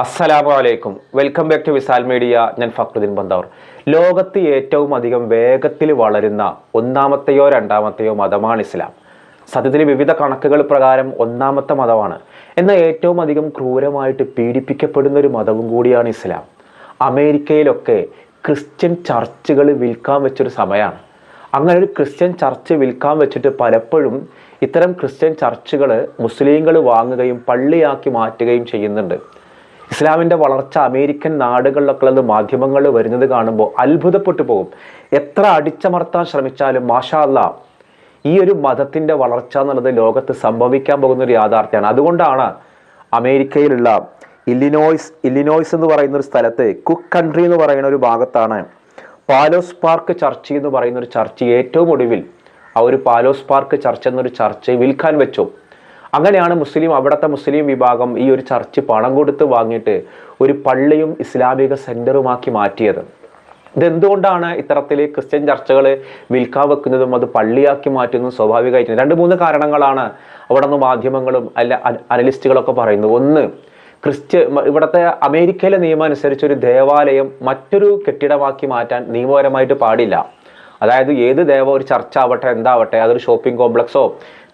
അസ്സലാമു അലൈക്കും welcome back to Visal media ഞാൻ ഫക്രുദ്ദീൻ ബന്ദവർ. ലോകത്ത് ഏറ്റവും അധികം വേഗത്തിൽ വളരുന്ന ഒന്നാമത്തെയോ രണ്ടാമത്തെയോ മതമാണ് ഇസ്ലാം. സത്യത്തിൽ വിവിധ കണക്കുകൾ പ്രകാരം ഒന്നാമത്തെ മതമാണ്. എന്നാൽ ഏറ്റവും അധികം ക്രൂരമായിട്ട് പീഡിപ്പിക്കപ്പെടുന്ന ഒരു മതവും കൂടിയാണ് ഇസ്ലാം. അമേരിക്കയിലൊക്കെ ക്രിസ്ത്യൻ ചർച്ചുകൾ വിൽക്കാൻ വെച്ചൊരു സമയമാണ് അങ്ങനെ ഒരു ക്രിസ്ത്യൻ ചർച്ച് വിൽക്കാൻ വെച്ചിട്ട് പലപ്പോഴും ഇത്തരം ക്രിസ്ത്യൻ ചർച്ചുകൾ മുസ്ലിങ്ങൾ വാങ്ങുകയും പള്ളിയാക്കി മാറ്റുകയും ചെയ്യുന്നുണ്ട്. ഇസ്ലാമിന്റെ വളർച്ച അമേരിക്കൻ നാടുകളിലൊക്കെ ഉള്ളത് മാധ്യമങ്ങൾ വരുന്നത് കാണുമ്പോൾ അത്ഭുതപ്പെട്ടു പോകും. എത്ര അടിച്ചമർത്താൻ ശ്രമിച്ചാലും മാഷാ അല്ലാ ഈ ഒരു മതത്തിന്റെ വളർച്ച എന്നുള്ളത് ലോകത്ത് സംഭവിക്കാൻ പോകുന്ന ഒരു യാഥാർത്ഥ്യമാണ്. അതുകൊണ്ടാണ് അമേരിക്കയിലുള്ള ഇല്ലിനോയ്സ് ഇല്ലിനോയ്സ് എന്ന് പറയുന്ന ഒരു സ്ഥലത്ത് കുക്ക് കൺട്രി എന്ന് പറയുന്ന ഒരു ഭാഗത്താണ് പാലോസ് പാർക്ക് ചർച്ച് എന്ന് പറയുന്ന ഒരു ചർച്ച് ഏറ്റവും ഒടുവിൽ ആ ഒരു പാലോസ് പാർക്ക് ചർച്ച് എന്നൊരു ചർച്ച് വിൽക്കാൻ വെച്ചു. അങ്ങനെയാണ് മുസ്ലിം അവിടുത്തെ മുസ്ലിം വിഭാഗം ഈ ഒരു ചർച്ച് പണം കൊടുത്ത് വാങ്ങിയിട്ട് ഒരു പള്ളിയും ഇസ്ലാമിക സെന്ററുമാക്കി മാറ്റിയത്. ഇതെന്തുകൊണ്ടാണ് ഇത്തരത്തിൽ ക്രിസ്ത്യൻ ചർച്ചകൾ വിൽക്കാൻ വെക്കുന്നതും അത് പള്ളിയാക്കി മാറ്റുന്നതും സ്വാഭാവികമായിട്ട്? രണ്ട് മൂന്ന് കാരണങ്ങളാണ് അവിടെ നിന്ന് മാധ്യമങ്ങളും അല്ല അനലിസ്റ്റുകളൊക്കെ പറയുന്നത്. ഒന്ന് ക്രിസ്ത്യ ഇവിടുത്തെ അമേരിക്കയിലെ നിയമം അനുസരിച്ച് ഒരു ദേവാലയം മറ്റൊരു കെട്ടിടമാക്കി മാറ്റാൻ നിയമപരമായിട്ട് പാടില്ല. അതായത് ഏത് ദേവ ഒരു ചർച്ച ആവട്ടെ എന്താവട്ടെ അതൊരു ഷോപ്പിംഗ് കോംപ്ലക്സോ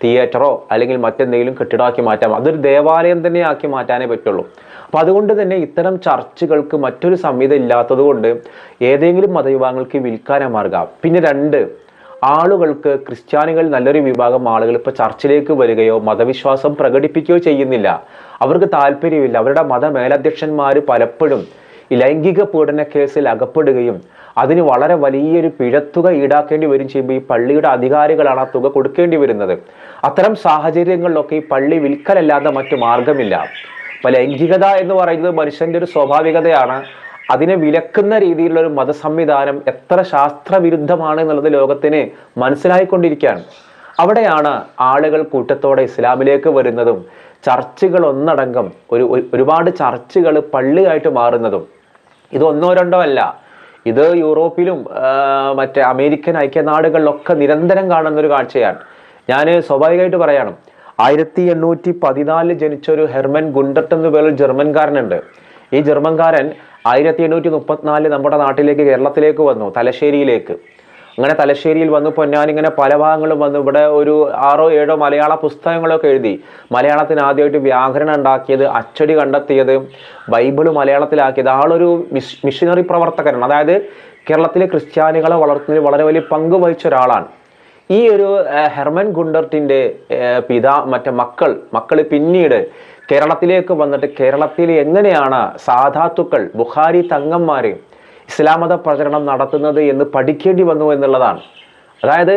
തിയേറ്ററോ അല്ലെങ്കിൽ മറ്റെന്തെങ്കിലും കെട്ടിടമാക്കി മാറ്റാം. അതൊരു ദേവാലയം തന്നെ ആക്കി മാറ്റാനേ പറ്റുള്ളൂ. അപ്പോൾ അതുകൊണ്ട് തന്നെ ഇത്തരം ചർച്ചുകൾക്ക് മറ്റൊരു സംഹിത ഇല്ലാത്തത് കൊണ്ട് ഏതെങ്കിലും മതവിഭാഗങ്ങൾക്ക് വിൽക്കാനാ മാർഗം. പിന്നെ രണ്ട് ആളുകൾക്ക് ക്രിസ്ത്യാനികൾ നല്ലൊരു വിഭാഗം ആളുകൾ ഇപ്പോൾ ചർച്ചിലേക്ക് വരികയോ മതവിശ്വാസം പ്രകടിപ്പിക്കുകയോ ചെയ്യുന്നില്ല. അവർക്ക് താല്പര്യമില്ല. അവരുടെ മത മേലധ്യക്ഷന്മാർ പലപ്പോഴും ലൈംഗിക പീഡന കേസിൽ അകപ്പെടുകയും അതിന് വളരെ വലിയൊരു പിഴത്തുക ഈടാക്കേണ്ടി വരും ചെയ്യുമ്പോൾ ഈ പള്ളിയുടെ അധികാരികളാണ് ആ തുക കൊടുക്കേണ്ടി വരുന്നത്. അത്തരം സാഹചര്യങ്ങളിലൊക്കെ ഈ പള്ളി വിൽക്കലല്ലാതെ മറ്റു മാർഗമില്ല അപ്പൊ ലൈംഗികത എന്ന് പറയുന്നത് മനുഷ്യന്റെ ഒരു സ്വാഭാവികതയാണ്. അതിനെ വിലക്കുന്ന രീതിയിലുള്ള ഒരു മതസംവിധാനം എത്ര ശാസ്ത്രവിരുദ്ധമാണ് എന്നുള്ളത് ലോകത്തിന് മനസ്സിലായിക്കൊണ്ടിരിക്കുകയാണ്. അവിടെയാണ് ആളുകൾ കൂട്ടത്തോടെ ഇസ്ലാമിലേക്ക് വരുന്നതും ചർച്ചുകൾ ഒന്നടങ്കം ഒരു- ഒരുപാട് ചർച്ചുകൾ പള്ളിയായിട്ട് മാറുന്നതും. ഇത് ഒന്നോ രണ്ടോ അല്ല. ഇത് യൂറോപ്പിലും മറ്റേ അമേരിക്കൻ ഐക്യനാടുകളിലൊക്കെ നിരന്തരം കാണുന്ന ഒരു കാഴ്ചയാണ്. ഞാൻ സ്വാഭാവികമായിട്ട് പറയണം ആയിരത്തി എണ്ണൂറ്റി പതിനാലിൽ ജനിച്ച ഒരു ഹെർമൻ ഗുണ്ടർട്ട് എന്ന പേരിൽ ജർമ്മൻകാരനുണ്ട്. ഈ ജർമ്മൻകാരൻ ആയിരത്തി എണ്ണൂറ്റി മുപ്പത്തിനാലിൽ നമ്മുടെ നാട്ടിലേക്ക് കേരളത്തിലേക്ക് വന്നു തലശ്ശേരിയിലേക്ക്. അങ്ങനെ തലശ്ശേരിയിൽ വന്നു പൊന്നാനിങ്ങനെ പല ഭാഗങ്ങളും വന്നു. ഇവിടെ ഒരു ആറോ ഏഴോ മലയാള പുസ്തകങ്ങളൊക്കെ എഴുതി. മലയാളത്തിന് ആദ്യമായിട്ട് വ്യാകരണം ഉണ്ടാക്കിയത് അച്ചടി കണ്ടെത്തിയത് ബൈബിൾ മലയാളത്തിലാക്കിയത്. ആളൊരു മിഷ് മിഷനറി പ്രവർത്തകനാണ്. അതായത് കേരളത്തിലെ ക്രിസ്ത്യാനികളെ വളർത്തുന്നതിൽ വളരെ വലിയ പങ്ക് വഹിച്ച ഒരാളാണ്. ഈ ഒരു ഹെർമൻ ഗുണ്ടർട്ടിന്റെ പിതാ മറ്റേ മക്കൾ മക്കൾ പിന്നീട് കേരളത്തിലേക്ക് വന്നിട്ട് കേരളത്തിൽ എങ്ങനെയാണ് സാധാത്തുക്കൾ ബുഹാരി തങ്ങന്മാര് ഇസ്ലാം മത പ്രചരണം നടത്തുന്നത് എന്ന് പഠിക്കേണ്ടി വന്നു എന്നുള്ളതാണ്. അതായത്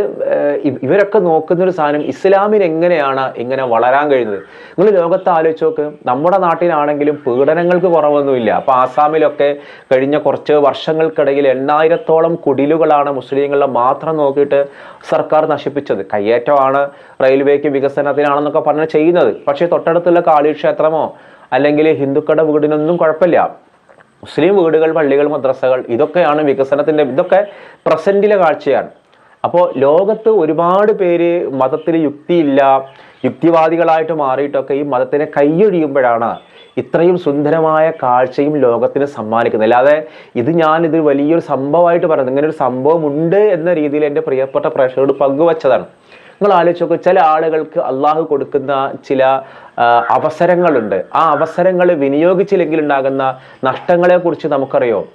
ഇവരൊക്കെ നോക്കുന്ന ഒരു സാധനം ഇസ്ലാമിന് എങ്ങനെയാണ് ഇങ്ങനെ വളരാൻ കഴിയുന്നത്? നിങ്ങൾ ലോകത്ത് ആലോചിച്ച് നോക്ക്. നമ്മുടെ നാട്ടിലാണെങ്കിലും പീഡനങ്ങൾക്ക് കുറവൊന്നുമില്ല. അപ്പോൾ ആസാമിലൊക്കെ കഴിഞ്ഞ കുറച്ച് വർഷങ്ങൾക്കിടയിൽ എണ്ണായിരത്തോളം കുടിലുകളാണ് മുസ്ലിങ്ങളെ മാത്രം നോക്കിയിട്ട് സർക്കാർ നശിപ്പിച്ചത്. കയ്യേറ്റമാണ് റെയിൽവേക്ക് വികസനത്തിനാണെന്നൊക്കെ പറഞ്ഞ് ചെയ്യുന്നത്. പക്ഷേ തൊട്ടടുത്തുള്ള കാളിക്ഷേത്രമോ അല്ലെങ്കിൽ ഹിന്ദുക്കളുടെ വീടിനൊന്നും കുഴപ്പമില്ല. മുസ്ലിം വീടുകൾ പള്ളികൾ മദ്രസകൾ ഇതൊക്കെയാണ് വികസനത്തിന്റെ ഇതൊക്കെ പ്രസന്റിലെ കാഴ്ചയാണ്. അപ്പോൾ ലോകത്ത് ഒരുപാട് പേര് മതത്തിൽ യുക്തിയില്ല യുക്തിവാദികളായിട്ട് മാറിയിട്ടൊക്കെ ഈ മതത്തിനെ കൈയൊഴിയുമ്പോഴാണ് ഇത്രയും സുന്ദരമായ കാഴ്ചയും ലോകത്തിന് സമ്മാനിക്കുന്നത്. അല്ലാതെ ഇത് ഞാൻ ഇത് വലിയൊരു സംഭവമായിട്ട് പറയുന്നത് ഇങ്ങനെ ഒരു സംഭവം ഉണ്ട് എന്ന രീതിയിൽ എന്റെ പ്രിയപ്പെട്ട പ്രേക്ഷകരോട് പങ്കുവച്ചതാണ്. നിങ്ങൾ ആലോചിച്ച് നോക്കുക ചില ആളുകൾക്ക് അള്ളാഹു കൊടുക്കുന്ന ചില അവസരങ്ങളുണ്ട്. ആ അവസരങ്ങൾ വിനിയോഗിച്ചില്ലെങ്കിൽ ഉണ്ടാകുന്ന നഷ്ടങ്ങളെ കുറിച്ച് നമുക്കറിയോ?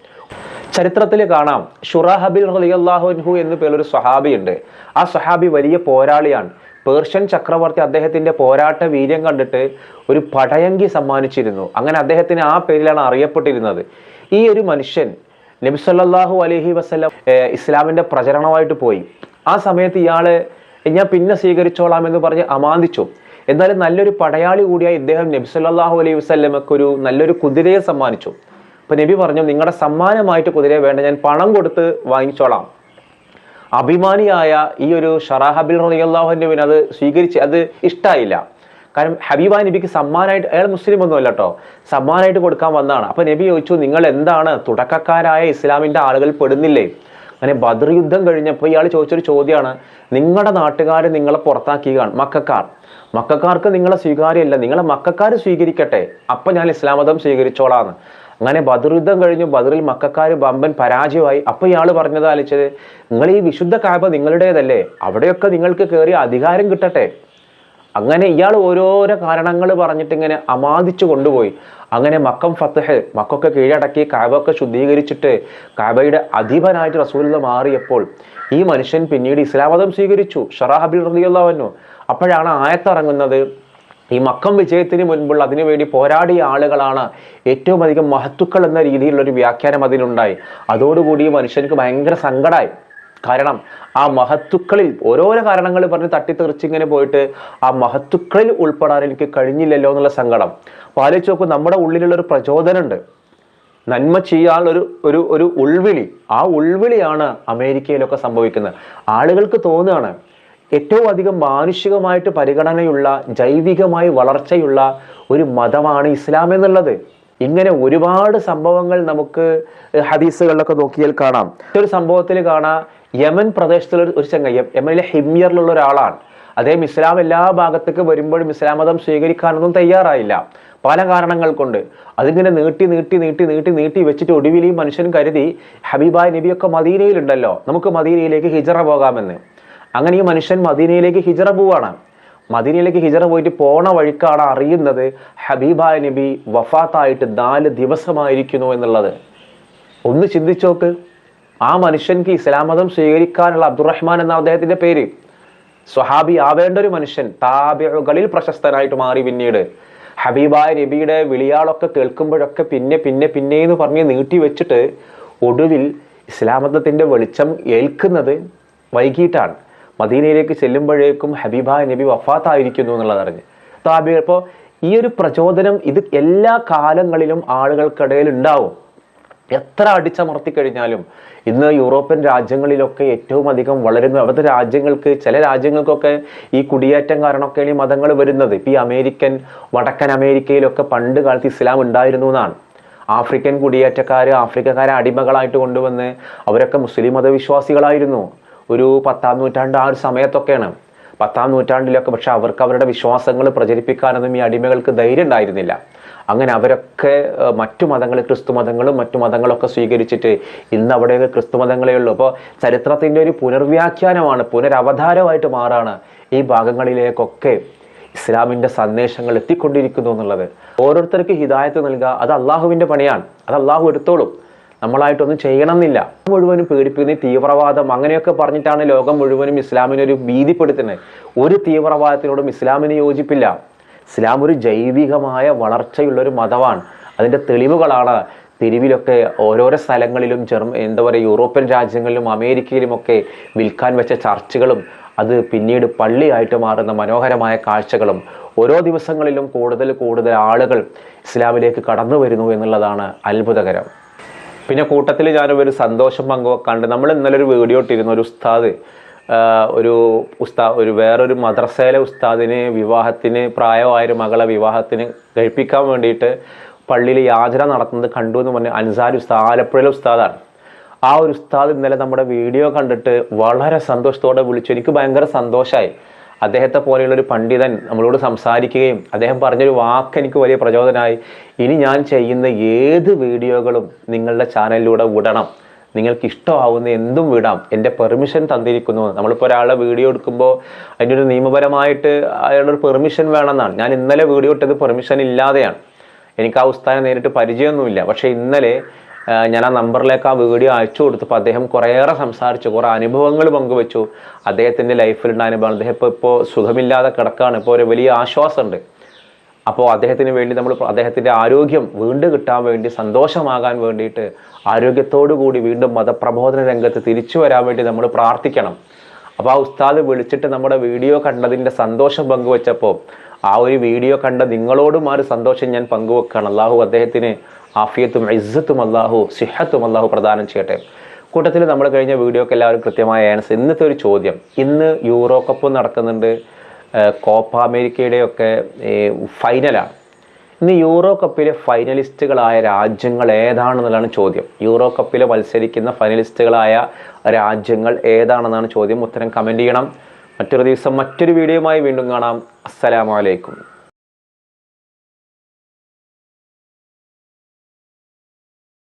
ചരിത്രത്തിൽ കാണാം. ഷുറാഹബിൽ അള്ളാഹുഹു എന്ന് പേരൊരു സ്വഹാബിയുണ്ട്. ആ സ്വഹാബി വലിയ പോരാളിയാണ്. പേർഷ്യൻ ചക്രവർത്തി അദ്ദേഹത്തിന്റെ പോരാട്ട വീര്യം കണ്ടിട്ട് ഒരു പടയങ്കി സമ്മാനിച്ചിരുന്നു. അങ്ങനെ അദ്ദേഹത്തിന് ആ പേരിലാണ് അറിയപ്പെട്ടിരുന്നത്. ഈ ഒരു മനുഷ്യൻ നബി അലഹി അലൈഹി ഇസ്ലാമിന്റെ പ്രചരണമായിട്ട് പോയി. ആ സമയത്ത് ഇയാൾ ഞാൻ പിന്നെ സ്വീകരിച്ചോളാം എന്ന് പറഞ്ഞ് അമാന്തിച്ചു. എന്നാലും നല്ലൊരു പടയാളി കൂടിയായി ഇദ്ദേഹം നബി സല്ലാഹു അലൈഹി വസ്ല്ലമക്ക് ഒരു നല്ലൊരു കുതിരയെ സമ്മാനിച്ചു. അപ്പൊ നബി പറഞ്ഞു നിങ്ങളുടെ സമ്മാനമായിട്ട് കുതിരയെ വേണ്ട ഞാൻ പണം കൊടുത്ത് വാങ്ങിച്ചോളാം. അഭിമാനിയായ ഈ ഒരു ഷറാഹബിൽ റളിയല്ലാഹുവിന് അത് സ്വീകരിച്ച് അത് ഇഷ്ടായില്ല. കാരണം ഹബീബ നബിക്ക് സമ്മാനമായിട്ട് അയാൾ മുസ്ലിം ഒന്നും അല്ല കേട്ടോ സമ്മാനമായിട്ട് കൊടുക്കാൻ വന്നതാണ്. അപ്പൊ നബി ചോദിച്ചു നിങ്ങൾ എന്താണ് തുടക്കക്കാരായ ഇസ്ലാമിന്റെ ആളുകൾ പെടുന്നില്ലേ? അങ്ങനെ ബദർ യുദ്ധം കഴിഞ്ഞപ്പോൾ ഇയാൾ ചോദിച്ചൊരു ചോദ്യമാണ് നിങ്ങളുടെ നാട്ടുകാർ നിങ്ങളെ പുറത്താക്കിയാണ് മക്കക്കാർ മക്കക്കാർക്ക് നിങ്ങളെ സ്വീകാര്യമല്ല നിങ്ങളെ മക്കക്കാർ സ്വീകരിക്കട്ടെ. അപ്പം ഞാൻ ഇസ്ലാം മതം സ്വീകരിച്ചോളാന്ന്. അങ്ങനെ ബദർ യുദ്ധം കഴിഞ്ഞു ബദറിൽ മക്കക്കാർ ബമ്പൻ പരാജയമായി. അപ്പോൾ ഇയാൾ പറഞ്ഞത് ആലോചിച്ചത് നിങ്ങൾ ഈ വിശുദ്ധ കാബ നിങ്ങളുടേതല്ലേ? അവിടെയൊക്കെ നിങ്ങൾക്ക് കയറി അധികാരം കിട്ടട്ടെ. അങ്ങനെ ഇയാൾ ഓരോരോ കാരണങ്ങൾ പറഞ്ഞിട്ട് ഇങ്ങനെ അമാദിച്ചു കൊണ്ടുപോയി. അങ്ങനെ മക്കം ഫത്തഹ് മക്കൊക്കെ കീഴടക്കി കാബൊക്കെ ശുദ്ധീകരിച്ചിട്ട് കാബയുടെ അധിപനായിട്ട് റസൂലുള്ള മാറിയപ്പോൾ ഈ മനുഷ്യൻ പിന്നീട് ഇസ്ലാമതം സ്വീകരിച്ചു. ഷറാഹബി റളിയല്ലാഹു അപ്പോഴാണ് ആയത്തിറങ്ങുന്നത്. ഈ മക്കം വിജയത്തിന് മുൻപുള്ള അതിനുവേണ്ടി പോരാടിയ ആളുകളാണ് ഏറ്റവും അധികം മഹത്തുക്കൾ എന്ന രീതിയിലുള്ള ഒരു വ്യാഖ്യാനം അതിനുണ്ടായി അതോടുകൂടി മനുഷ്യർക്ക് ഭയങ്കര സങ്കടമായി കാരണം ആ മഹത്തുക്കളിൽ ഓരോരോ കാരണങ്ങൾ പറഞ്ഞ് തട്ടിത്തെറിച്ചിങ്ങനെ പോയിട്ട് ആ മഹത്തുക്കളിൽ ഉൾപ്പെടാൻ എനിക്ക് കഴിഞ്ഞില്ലല്ലോ എന്നുള്ള സങ്കടം. അപ്പോൾ ആലോചിച്ച് നമ്മുടെ ഉള്ളിലുള്ള ഒരു പ്രചോദനമുണ്ട്. നന്മ ചെയ്യാൻ ഒരു ഒരു ഒരു ഉൾവിളി. ആ ഉൾവിളിയാണ് അമേരിക്കയിലൊക്കെ സംഭവിക്കുന്നത്. ആളുകൾക്ക് തോന്നുകയാണ് ഏറ്റവും അധികം മാനുഷികമായിട്ട് പരിഗണനയുള്ള ജൈവികമായി വളർച്ചയുള്ള ഒരു മതമാണ് ഇസ്ലാം എന്നുള്ളത്. ഇങ്ങനെ ഒരുപാട് സംഭവങ്ങൾ നമുക്ക് ഹദീസുകളിലൊക്കെ നോക്കിയാൽ കാണാം. ഒരു സംഭവത്തിൽ കാണാം യമൻ പ്രദേശത്തുള്ള ഒരു ചങ്ങ യമനിലെ ഹിമ്യറിലുള്ള ഒരാളാണ്. അദ്ദേഹം ഇസ്ലാം എല്ലാ ഭാഗത്തേക്ക് വരുമ്പോഴും ഇസ്ലാം മതം സ്വീകരിക്കാനൊന്നും തയ്യാറായില്ല. പല കാരണങ്ങൾ കൊണ്ട്. അതിങ്ങനെ നീട്ടി നീട്ടി നീട്ടി നീട്ടി നീട്ടി വെച്ചിട്ട് ഒടുവിൽ ഈ മനുഷ്യൻ കരുതി ഹബീബായ് നബിയൊക്കെ മദീനയിലുണ്ടല്ലോ നമുക്ക് മദീനയിലേക്ക് ഹിജറ പോകാമെന്ന്. അങ്ങനെ ഈ മനുഷ്യൻ മദീനയിലേക്ക് ഹിജറ പോവാണ്. മദീനയിലേക്ക് ഹിജറ പോയിട്ട് പോണ വഴിക്കാണ് അറിയുന്നത് ഹബീബായ് നബി വഫാത്തായിട്ട് നാല് ദിവസമായിരിക്കുന്നു എന്നുള്ളത്. ഒന്ന് ചിന്തിച്ചോക്ക് ആ മനുഷ്യൻക്ക് ഇസ്ലാം മതം സ്വീകരിക്കാനുള്ള അബ്ദുറഹ്മാൻ എന്ന അദ്ദേഹത്തിന്റെ പേര്. സ്വഹാബി ആവേണ്ട ഒരു മനുഷ്യൻ താബികളിൽ പ്രശസ്തനായിട്ട് മാറി പിന്നീട്. ഹബീബായ നബിയുടെ വിളിയാളൊക്കെ കേൾക്കുമ്പോഴൊക്കെ പിന്നെ പിന്നെ പിന്നെ എന്ന് പറഞ്ഞ് നീട്ടി വെച്ചിട്ട് ഒടുവിൽ ഇസ്ലാമതത്തിന്റെ വെളിച്ചം ഏൽക്കുന്നത് വൈകിട്ടാണ്. മദീനയിലേക്ക് ചെല്ലുമ്പോഴേക്കും ഹബീബായ നബി വഫാത്തായിരിക്കുന്നു എന്നുള്ളതറിഞ്ഞ് താബി അപ്പോൾ ഈ ഒരു പ്രചോദനം ഇത് എല്ലാ കാലങ്ങളിലും ആളുകൾക്കിടയിൽ ഉണ്ടാവും. എത്ര അടിച്ചമർത്തി കഴിഞ്ഞാലും ഇന്ന് യൂറോപ്യൻ രാജ്യങ്ങളിലൊക്കെ ഏറ്റവും അധികം വളരുന്ന അവിടുത്തെ രാജ്യങ്ങൾക്ക് ചില രാജ്യങ്ങൾക്കൊക്കെ ഈ കുടിയേറ്റം കാരണമൊക്കെയാണ് ഈ മതങ്ങൾ വരുന്നത്. ഇപ്പം ഈ അമേരിക്കൻ വടക്കൻ അമേരിക്കയിലൊക്കെ പണ്ട് കാലത്ത് ഇസ്ലാം ഉണ്ടായിരുന്നു എന്നാണ്. ആഫ്രിക്കൻ കുടിയേറ്റക്കാർ ആഫ്രിക്കക്കാരെ അടിമകളായിട്ട് കൊണ്ടുവന്ന് അവരൊക്കെ മുസ്ലിം മതവിശ്വാസികളായിരുന്നു. ഒരു പത്താം നൂറ്റാണ്ട് ആ ഒരു സമയത്തൊക്കെയാണ്. പത്താം നൂറ്റാണ്ടിലൊക്കെ പക്ഷെ അവർക്ക് അവരുടെ വിശ്വാസങ്ങൾ പ്രചരിപ്പിക്കാനൊന്നും ഈ അടിമകൾക്ക് ധൈര്യം ഉണ്ടായിരുന്നില്ല. അങ്ങനെ അവരൊക്കെ മറ്റു മതങ്ങൾ ക്രിസ്തു മതങ്ങളും മറ്റു മതങ്ങളൊക്കെ സ്വീകരിച്ചിട്ട് ഇന്ന് അവിടെ ക്രിസ്തു മതങ്ങളേ ഉള്ളൂ. അപ്പോൾ ചരിത്രത്തിന്റെ ഒരു പുനർവ്യാഖ്യാനമാണ് പുനരവതാരമായിട്ട് മാറാണ് ഈ ഭാഗങ്ങളിലേക്കൊക്കെ ഇസ്ലാമിന്റെ സന്ദേശങ്ങൾ എത്തിക്കൊണ്ടിരിക്കുന്നു എന്നുള്ളത്. ഓരോരുത്തർക്ക് ഹിദായത്ത് നൽകുക അത് അള്ളാഹുവിന്റെ പണിയാണ്. അത് അള്ളാഹു എടുത്തോളും. നമ്മളായിട്ടൊന്നും ചെയ്യണം എന്നില്ല മുഴുവനും പേടിപ്പിക്കുന്ന തീവ്രവാദം അങ്ങനെയൊക്കെ പറഞ്ഞിട്ടാണ് ലോകം മുഴുവനും ഇസ്ലാമിനെ ഒരു ഭീതിപ്പെടുത്തുന്നത്. ഒരു തീവ്രവാദത്തിനോടും ഇസ്ലാമിന് യോജിപ്പില്ല. ഇസ്ലാം ഒരു ജൈവികമായ വളർച്ചയുള്ളൊരു മതമാണ്. അതിന്റെ തെളിവുകളാണ് തെരുവിലൊക്കെ ഓരോരോ സ്ഥലങ്ങളിലും ജർമ്മ എന്താ പറയുക യൂറോപ്യൻ രാജ്യങ്ങളിലും അമേരിക്കയിലുമൊക്കെ വിൽക്കാൻ വെച്ച ചർച്ചുകളും അത് പിന്നീട് പള്ളിയായിട്ട് മാറുന്ന മനോഹരമായ കാഴ്ചകളും ഓരോ ദിവസങ്ങളിലും കൂടുതൽ കൂടുതൽ ആളുകൾ ഇസ്ലാമിലേക്ക് കടന്നു വരുന്നു എന്നുള്ളതാണ് അത്ഭുതകരം. പിന്നെ കൂട്ടത്തിൽ ഞാനൊരു സന്തോഷം പങ്കുവെക്കാണ്ട് നമ്മൾ ഇന്നലെ ഒരു വീഡിയോ ഇട്ടിരുന്ന ഒരു ഉസ്താദ് ഒരു ഉസ്താ ഒരു വേറൊരു മദ്രസയിലെ ഉസ്താദിന് വിവാഹത്തിന് പ്രായമായൊരു മകളെ വിവാഹത്തിന് കഴിപ്പിക്കാൻ വേണ്ടിയിട്ട് പള്ളിയിൽ യാചന നടത്തുന്നത് കണ്ടു എന്ന് പറഞ്ഞ അൻസാരി ഉസ്താദ് ആലപ്പുഴയിലെ ഉസ്താദാണ്. ആ ഒരു ഉസ്താദ് ഇന്നലെ നമ്മുടെ വീഡിയോ കണ്ടിട്ട് വളരെ സന്തോഷത്തോടെ വിളിച്ചു. എനിക്ക് ഭയങ്കര സന്തോഷമായി അദ്ദേഹത്തെ പോലെയുള്ള ഒരു പണ്ഡിതൻ നമ്മളോട് സംസാരിക്കുകയും അദ്ദേഹം പറഞ്ഞൊരു വാക്ക് എനിക്ക് വലിയ പ്രചോദനമായി. ഇനി ഞാൻ ചെയ്യുന്ന ഏത് വീഡിയോകളും നിങ്ങളുടെ ചാനലിലൂടെ വിടണം. നിങ്ങൾക്ക് ഇഷ്ടമാവുന്ന എന്തും വിടാം. എന്റെ പെർമിഷൻ തന്നിരിക്കുന്നു. നമ്മളിപ്പോൾ ഒരാളെ വീഡിയോ എടുക്കുമ്പോൾ അതിന്റെ ഒരു നിയമപരമായിട്ട് അയാളൊരു പെർമിഷൻ വേണമെന്നാണ്. ഞാൻ ഇന്നലെ വീഡിയോ ഇട്ടത് പെർമിഷൻ ഇല്ലാതെയാണ്. എനിക്ക് ആ ഉസ്താനെ നേരിട്ട് പരിചയമൊന്നുമില്ല. പക്ഷേ ഇന്നലെ ഞാൻ ആ നമ്പറിലേക്ക് ആ വീഡിയോ അയച്ചു കൊടുത്തപ്പോൾ അദ്ദേഹം കുറേയേറെ സംസാരിച്ചു. കുറേ അനുഭവങ്ങൾ പങ്കുവെച്ചു. അദ്ദേഹത്തിന്റെ ലൈഫിലുണ്ടായ അനുഭവം അദ്ദേഹം ഇപ്പോൾ ഇപ്പോൾ സുഖമില്ലാതെ കിടക്കുകയാണ് ഇപ്പോൾ ഒരു വലിയ ആശ്വാസമുണ്ട്. അപ്പോൾ അദ്ദേഹത്തിന് വേണ്ടി നമ്മൾ അദ്ദേഹത്തിന്റെ ആരോഗ്യം വീണ്ടും കിട്ടാൻ വേണ്ടി സന്തോഷമാകാൻ വേണ്ടിയിട്ട് ആരോഗ്യത്തോടു കൂടി വീണ്ടും മതപ്രബോധന രംഗത്ത് തിരിച്ചു വരാൻ വേണ്ടി നമ്മൾ പ്രാർത്ഥിക്കണം. അപ്പോൾ ആ ഉസ്താദ് വിളിച്ചിട്ട് നമ്മുടെ വീഡിയോ കണ്ടതിന്റെ സന്തോഷം പങ്കുവച്ചപ്പോൾ ആ ഒരു വീഡിയോ കണ്ട നിങ്ങളോടും ആ ഒരു സന്തോഷം ഞാൻ പങ്കുവെക്കുകയാണ്. അള്ളാഹു അദ്ദേഹത്തിന് ആഫിയത്തും ഇസ്സത്തും അള്ളാഹു സിഹത്തും അള്ളാഹു പ്രദാനം ചെയ്യട്ടെ. കൂട്ടത്തിൽ നമ്മൾ കഴിഞ്ഞ വീഡിയോക്ക് എല്ലാവരും കൃത്യമായ ആൻസർ ഇന്നത്തെ ഒരു ചോദ്യം. ഇന്ന് യൂറോ കപ്പ് നടക്കുന്നുണ്ട്. കോപ്പ അമേരിക്കയുടെയൊക്കെ ഫൈനലാണ് ഇന്ന് യൂറോ കപ്പിലെ ഫൈനലിസ്റ്റുകളായ രാജ്യങ്ങൾ ഏതാണെന്നുള്ളതാണ് ചോദ്യം. യൂറോ കപ്പിൽ മത്സരിക്കുന്ന ഫൈനലിസ്റ്റുകളായ രാജ്യങ്ങൾ ഏതാണെന്നാണ് ചോദ്യം. ഉത്തരം കമന്റ് ചെയ്യണം. മറ്റൊരു ദിവസം മറ്റൊരു വീഡിയോയുമായി വീണ്ടും കാണാം. അസ്സലാമലൈക്കും